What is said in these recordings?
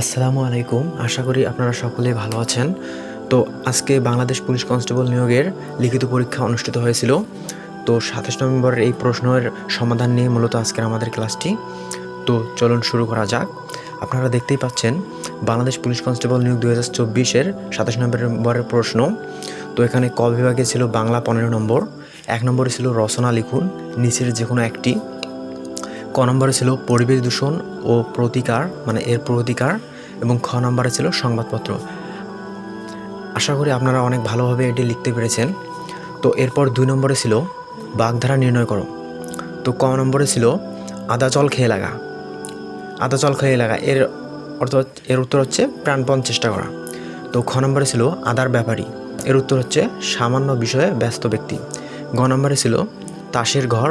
আসসালামু আলাইকুম। আশা করি আপনারা সকলে ভালো আছেন। তো আজকে বাংলাদেশ পুলিশ কনস্টেবল নিয়োগের লিখিত পরীক্ষা অনুষ্ঠিত হয়েছিল। তো সাতাশ নভেম্বরের এই প্রশ্নের সমাধান নিয়ে মূলত আজকের আমাদের ক্লাসটি। তো চলুন শুরু করা যাক। আপনারা দেখতেই পাচ্ছেন, বাংলাদেশ পুলিশ কনস্টেবল নিয়োগ দু হাজার চব্বিশের সাতাশ নভেম্বরের প্রশ্ন। তো এখানে ক বিভাগে ছিল বাংলা পনেরো নম্বর, এক নম্বরে ছিল রচনা লিখুন, নিচের যে কোনো একটি। ক নম্বরে ছিল পরিবেশ দূষণ ও প্রতিকার মানে এর প্রতিকার, এবং খ নম্বরে ছিল সংবাদপত্র। আশা করি আপনারা অনেক ভালোভাবে এটি লিখতে পেরেছেন। তো এরপর দুই নম্বরে ছিল বাগধারা নির্ণয় করো। তো ক নম্বরে ছিল আদা জল খেয়ে লাগা। আদা জল খেয়ে লাগা, এর অর্থ এর উত্তর হচ্ছে প্রাণপণ চেষ্টা করা। তো খ নম্বরে ছিল আদার ব্যাপারী, এর উত্তর হচ্ছে সামান্য বিষয়ে ব্যস্ত ব্যক্তি। গ নম্বরে ছিল তাসের ঘর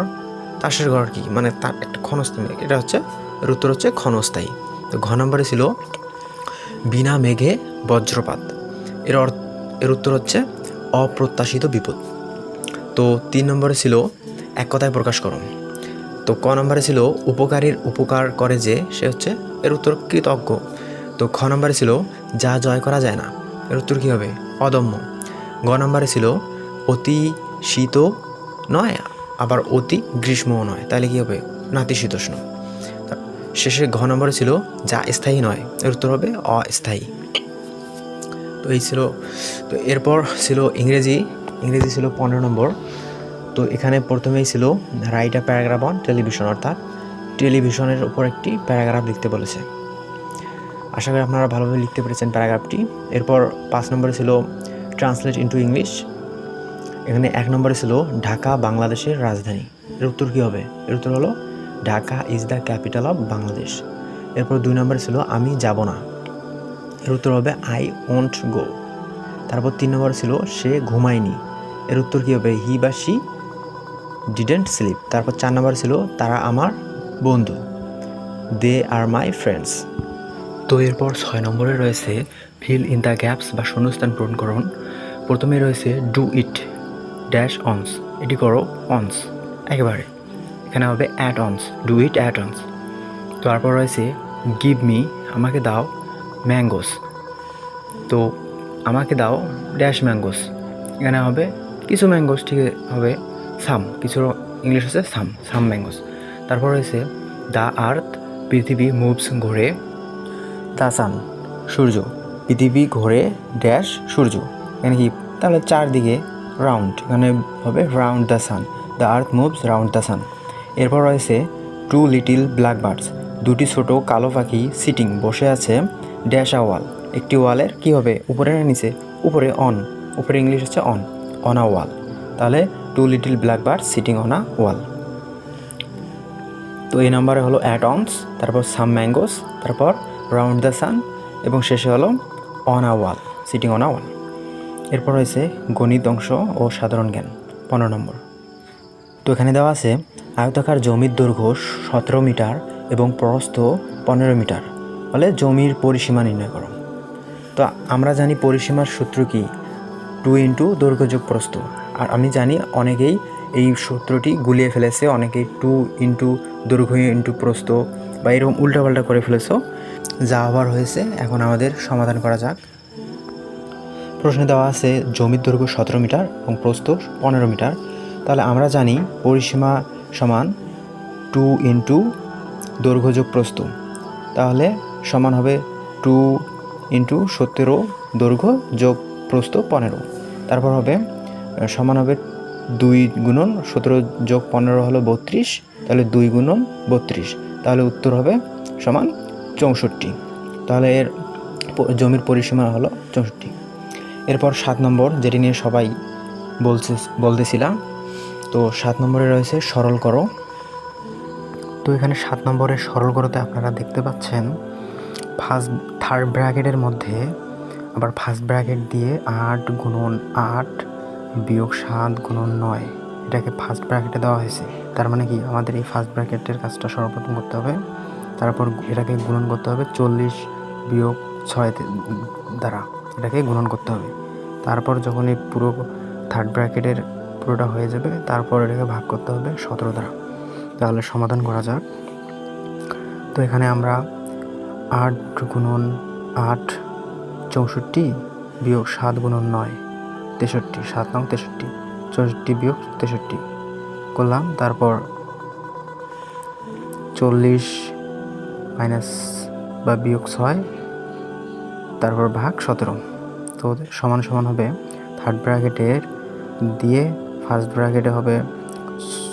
তাসের ঘর কি? মানে তার একটা ক্ষণস্থায়ী। এটা হচ্ছে উত্তর হচ্ছে ক্ষণস্থায়ী। তো ঘ নম্বরে ছিল বিনা মেঘে বজ্রপাত। এর অর্থ, এর উত্তর হচ্ছে অপ্রত্যাশিত বিপদ। তো তিন নম্বরে ছিল এক কথায় প্রকাশ করো তো ক নম্বরে ছিল উপকারীর উপকার করে যে, সে হচ্ছে, এর উত্তর কৃতজ্ঞ। তো খ নম্বরে ছিল যা জয় করা যায় না। এর উত্তর কী হবে? অদম্য। গ নম্বরে ছিল অতি শীত নয় আবার অতি গ্রীষ্মও নয়, তাহলে কী হবে? নাতিশীতোষ্ণ। শেষে ঘ নম্বরে ছিল, যা স্থায়ী নয়, এর উত্তর হবে অস্থায়ী। তো এই ছিল, তো এরপর ছিল ইংরেজি ইংরেজি ছিল পনেরো নম্বর। তো এখানে প্রথমেই ছিল write a paragraph on television অর্থাৎ টেলিভিশনের উপর একটি প্যারাগ্রাফ লিখতে বলেছে। আশা করি আপনারা ভালোভাবে লিখতে পেরেছেন প্যারাগ্রাফটি এরপর পাঁচ নম্বরে ছিল ট্রান্সলেট ইন্টু ইংলিশ এখানে এক নম্বরে ছিল ঢাকা, বাংলাদেশের রাজধানী। এর উত্তর কী হবে? এর উত্তর হলো, Dhaka is the capital of Bangladesh. এরপর দুই নম্বরে ছিল, আমি যাব না। এর উত্তর হবে আই ওন্ট গো তারপর তিন নম্বর ছিল, সে ঘুমায়নি। এর উত্তর কী হবে? হি বা সি ডিডেন্ট স্লিপ তারপর চার নম্বর ছিল, তারা আমার বন্ধু। দে আর মাই ফ্রেন্ডস তো এরপর ছয় নম্বরে রয়েছে ফিল ইন দ্য গ্যাপস বা শূন্যস্থান পূরণ করুন। প্রথমে রয়েছে ডু ইট ড্যাশ অনস এটি করো অনস একেবারে। এখানে হবে at once do it at once তারপর রয়েছে গিভ মি আমাকে দাও ম্যাঙ্গোস তো, আমাকে দাও ড্যাশ ম্যাঙ্গোস এখানে হবে কিছু ম্যাঙ্গোস ঠিক হবে সাম কিছু ইংলিশ হচ্ছে সাম সাম ম্যাঙ্গোস তারপর রয়েছে দ্য আর্থ পৃথিবী মুভস ঘোরে দ্য সান সূর্য, পৃথিবী ঘোরে ড্যাশ সূর্য। এখানে কি? তাহলে চারদিকে রাউন্ড এখানে হবে round the sun the earth moves round the sun এরপর রয়েছে টু লিটিল ব্ল্যাক বার্ডস দুটি ছোট কালো পাখি সিটিং বসে আছে ড্যাশ ওয়াল একটি ওয়ালের কি হবে? উপরে নিচে? উপরে অন উপরে ইংলিশ হচ্ছে অন অন আ ওয়াল তাহলে two little black bird sitting on a wall তো এই নাম্বারে হলো অ্যাট অনস তারপর সাম ম্যাঙ্গোস তারপর রাউন্ড দ্য সান এবং শেষে হলো on a wall sitting on a wall এরপর রয়েছে গণিত অংশ ও সাধারণ জ্ঞান, পনেরো নম্বর। তো এখানে দেওয়া আছে, আয়তাকার জমির দৈর্ঘ্য সতেরো মিটার এবং প্রস্থ পনেরো মিটার, ফলে জমির পরিসীমা নির্ণয় করো। তো আমরা জানি পরিসীমার সূত্র কি? টু ইন্টু দৈর্ঘ্য যোগ প্রস্থ। আর আমি জানি অনেকেই এই সূত্রটি গুলিয়ে ফেলেছে, অনেকেই টু ইন্টু দৈর্ঘ্য ইন্টু প্রস্থ বা এরকম উল্টাপাল্টা করে ফেলেছ। যা আবার হয়েছে, এখন আমাদের সমাধান করা যাক। প্রশ্নে দেওয়া আছে জমির দৈর্ঘ্য সতেরো মিটার এবং প্রস্থ পনেরো মিটার। তাহলে আমরা জানি পরিসীমা সমান টু ইন্টু দৈর্ঘ্য যোগ প্রস্থ। তাহলে সমান হবে টু ইন্টু সতেরো দৈর্ঘ্য যোগ প্রস্থ পনেরো। তারপর হবে সমান হবে দুই গুণন সতেরো যোগ পনেরো হলো বত্রিশ, তাহলে দুই গুণন বত্রিশ। তাহলে উত্তর হবে সমান চৌষট্টি। তাহলে এর জমির পরিসীমা হলো চৌষট্টি। এরপর সাত নম্বর, যেটি নিয়ে সবাই বলছে বলতেছিলাম তো সাত নম্বরে রয়েছে সরল করো। তো এখানে সাত নম্বরে সরল করতে আপনারা দেখতে পাচ্ছেন ফার্স্ট থার্ড ব্র্যাকেটের মধ্যে আবার ফার্স্ট ব্র্যাকেট দিয়ে আট গুণন আট বিয়োগ সাত গুণন নয়, এটাকে ফার্স্ট ব্র্যাকেটে দেওয়া হয়েছে। তার মানে কি? আমাদের এই ফার্স্ট ব্র্যাকেটের কাজটা সর্বপ্রথম করতে হবে। তারপর এটাকে গুণন করতে হবে চল্লিশ বিয়োগ ছয় দ্বারা। এটাকে গুণন করতে হবে। তারপর যখন এই পুরো থার্ড ব্র্যাকেটের পুরোটা হয়ে যাবে, তারপর এটাকে ভাগ করতে হবে সতেরো দ্বারা। তাহলে সমাধান করা যাক। তো এখানে আমরা আট গুণন আট চৌষট্টি বিয়োগ সাত গুণন নয়, তেষট্টি। সাত নং তেষট্টি, চৌষট্টি বিয়োগ তেষট্টি। করলাম, তারপর চল্লিশ মাইনাস বা বিয়োগ ছয় তারপর ভাগ সতেরো। তো সমান সমান হবে থার্ড ব্র্যাকেটের দিয়ে ফার্স্ট ব্র্যাকেটে হবে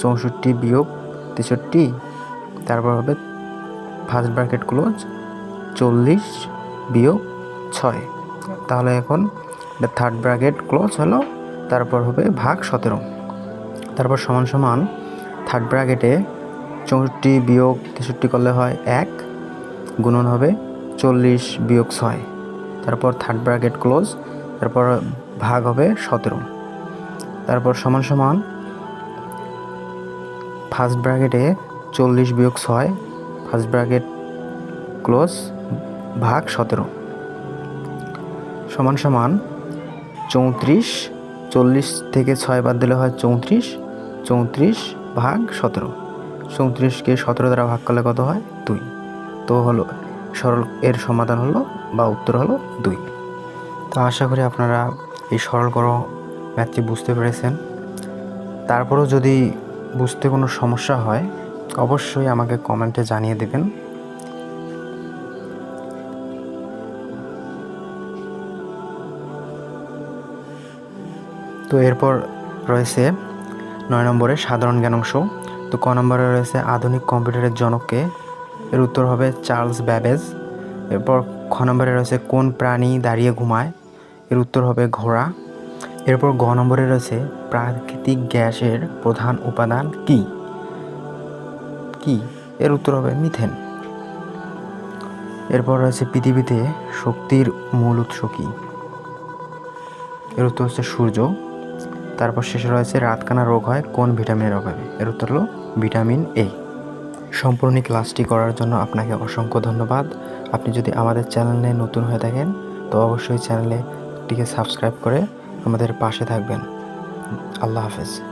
চৌষট্টি বিয়োগ তেষট্টি, তারপর হবে ফার্স্ট ব্র্যাকেট ক্লোজ চল্লিশ বিয়োগ ছয়। তাহলে এখন থার্ড ব্র্যাকেট ক্লোজ হলো, তারপর হবে ভাগ সতেরো। তারপর সমান সমান থার্ড ব্র্যাকেটে চৌষট্টি বিয়োগ তেষট্টি করলে হয় এক, গুণন হবে চল্লিশ বিয়োগ ছয়। তারপর থার্ড ব্র্যাকেট ক্লোজ তারপর ভাগ হবে সতেরো। তারপর সমান সমান ফার্স্ট ব্র্যাকেটে চল্লিশ বিয়োগ ছয় ফার্স্ট ব্র্যাকেট ক্লোজ ভাগ সতেরো। সমান সমান চৌত্রিশ, চল্লিশ থেকে ছয় বাদ দিলে হয় চৌত্রিশ চৌত্রিশ ভাগ সতেরো। চৌত্রিশকে সতেরো দ্বারা ভাগ করলে কত হয়? দুই। তো হলো সরল এর সমাধান হলো বা উত্তর হলো দুই। তো আশা করি আপনারা এই সরল করো ম্যাথটি বুঝতে পেরেছেন। তারপরেও যদি বুঝতে কোনো সমস্যা হয়, অবশ্যই আমাকে কমেন্টে জানিয়ে দেবেন। তো এরপর রয়েছে নয় নম্বরে সাধারণ জ্ঞান অংশ তো ক নম্বরে রয়েছে আধুনিক কম্পিউটারের জনককে এর উত্তর হবে চার্লস ব্যাবেজ। এরপর খ নম্বরে রয়েছে কোন প্রাণী দাঁড়িয়ে ঘুমায়? এর উত্তর হবে ঘোড়া। এরপর গ নম্বরে রয়েছে প্রাকৃতিক গ্যাসের প্রধান উপাদান কি? কি? এর উত্তর হবে মিথেন। এরপর রয়েছে পৃথিবীতে শক্তির মূল উৎস কি? এর উত্তর হচ্ছে সূর্য। তারপর শেষে রয়েছে রাতকানা রোগ হয় কোন ভিটামিনের অভাবে? এর উত্তর হলো ভিটামিন এ। সম্পূর্ণ ক্লাসটি করার জন্য আপনাকে অসংখ্য ধন্যবাদ। আপনি যদি আমাদের চ্যানেলে নতুন হয়ে থাকেন, তো অবশ্যই চ্যানেলেটিকে সাবস্ক্রাইব করে আমাদের পাশে থাকবেন। আল্লাহ হাফেজ।